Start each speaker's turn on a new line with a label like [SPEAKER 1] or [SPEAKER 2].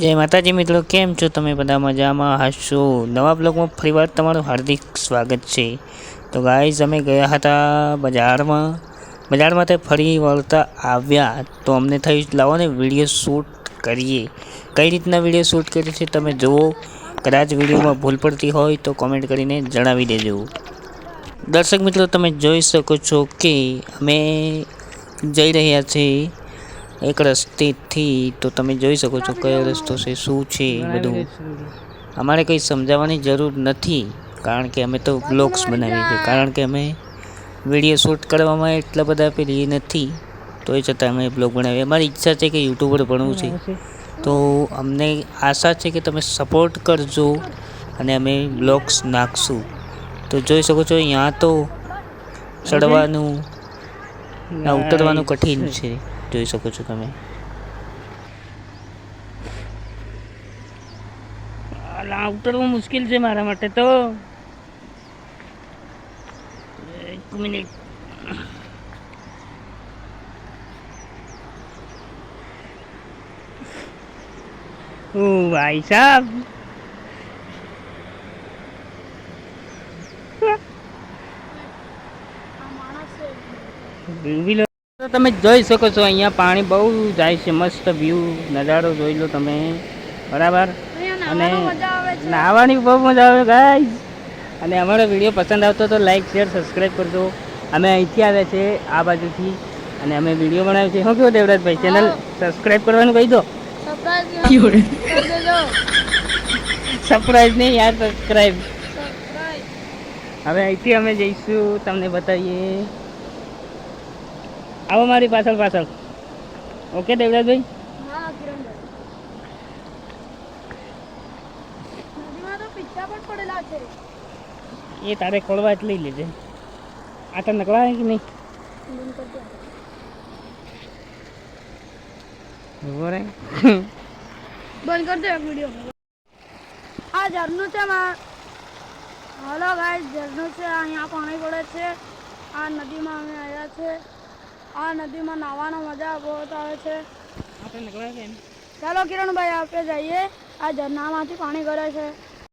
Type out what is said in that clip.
[SPEAKER 1] જય માતાજી મિત્રો, કેમ છો તમે બધા? મજામાં હશો? નવા બ્લોગમાં ફરીવાર તમારું હાર્દિક સ્વાગત છે. તો ગાઈઝ અમે ગયા હતા બજારમાં. બજારમાંથી ફરી વળતા આવ્યા. તો અમને થયું, લાવો ને વીડિયો શૂટ કરીએ. કઈ રીતના વીડિયો શૂટ કરીએ છે તમે જુઓ. કદાચ વિડીયોમાં ભૂલ પડતી હોય તો કોમેન્ટ કરીને જણાવી દેજો. દર્શક મિત્રો, તમે જોઈ શકો છો કે અમે જઈ રહ્યા છીએ એક રસ્તેથી તો તમે જોઈ શકો છો કયો રસ્તો છે શું છે બધું. અમારે કંઈ સમજાવવાની જરૂર નથી કારણ કે અમે તો બ્લોગ્સ બનાવીએ છીએ. કારણ કે અમે વીડિયો શૂટ કરવામાં એટલા બધા પેલી નથી તો એ છતાં અમે બ્લોગ બનાવીએ. અમારી ઈચ્છા છે કે યુટ્યુબર ભણવું છે. તો અમને આશા છે કે તમે સપોર્ટ કરજો અને અમે બ્લોગ્સ નાખશું. તો જોઈ શકો છો અહીંયા તો ચડવાનું ઉતરવાનું કઠિન છે. જોઈ શકો છો તમે.
[SPEAKER 2] ઉતરવું મુશ્કેલ છે મારા માટે તો. એક મિનિટ. ઓ ભાઈ સાહેબ View તો તમે જોઈ શકો છો અહીંયા પાણી બહુ જાય છે મસ્ત વ્યૂ નજારો જોઈ લો તમે. બરાબર? અને નાહવાની બહુ મજા આવે ગાય અને અમારો વીડિયો પસંદ આવતો તો લાઈક શેર સબસ્ક્રાઈબ કરજો. અમે અહીંથી આવ્યા છે આ બાજુથી. અને અમે વીડિયો બનાવ્યો છે. શું કહો દેવરાજભાઈ? ચેનલ સબસ્ક્રાઈબ કરવાનું કહી દો. સરપ્રાઈઝ નહીં યાર સબસ્ક્રાઈબ હવે અહીંથી અમે જઈશું તમને બતાવીએ. આવો મારી પાછળ પાછળ. ઓકે દેવરાજભાઈ? એ તારે ખોળવા જ લઈ લેજે. આ તો નકળાય કે નહીં? ઊભો
[SPEAKER 3] બંધ કરી દે વીડિયો. આ ઝરનું છે માં. હલો ગાઈસ ઝરનું છે. અહીંયા પાણી પડે છે. આ નદીમાં અમે આવ્યા છે. આ નદીમાં નાવાનો મજા બહુ આવે છે.
[SPEAKER 2] આપણે નકળાય
[SPEAKER 3] ચાલો કિરણભાઈ આપણે જઈએ. આ ઝરણામાંથી પાણી ગળે છે.